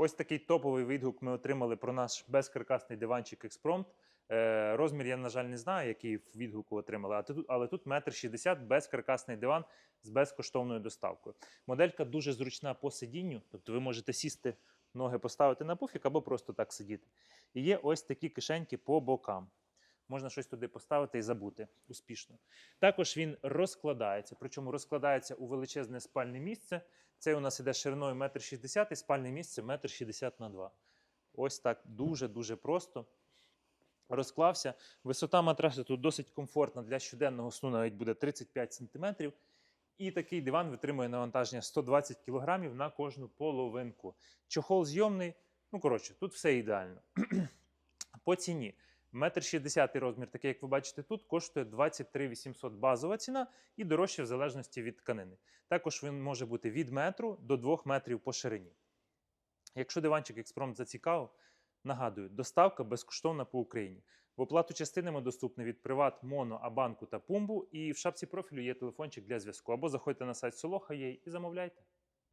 Ось такий топовий відгук ми отримали про наш безкаркасний диванчик Експромт. Е, розмір я, на жаль, не знаю, який відгуку отримали, але тут метр шістдесят безкаркасний диван з безкоштовною доставкою. Моделька дуже зручна по сидінню, тобто ви можете сісти, ноги поставити на пуфік або просто так сидіти. І є ось такі кишеньки по бокам. Можна щось туди поставити і забути успішно. Також він розкладається, причому розкладається у величезне спальне місце. Це у нас іде шириною 1,60 м і спальне місце 1,60 м на 2 Ось так дуже-дуже просто. Розклався. Висота матраса тут досить комфортна для щоденного сну, навіть буде 35 см. І такий диван витримує навантаження 120 кг на кожну половинку. Чохол зйомний. Ну, коротше, тут все ідеально. По ціні. Метр 60 розмір, такий, як ви бачите тут, коштує 23 800 базова ціна і дорожче в залежності від тканини. Також він може бути від метру до 2 метрів по ширині. Якщо диванчик експромт зацікавив, нагадую, доставка безкоштовна по Україні. В оплату частинами доступний від Приват, Моно, Абанку та Пумбу. І в шапці профілю є телефончик для зв'язку. Або заходьте на сайт Солоха.є і замовляйте.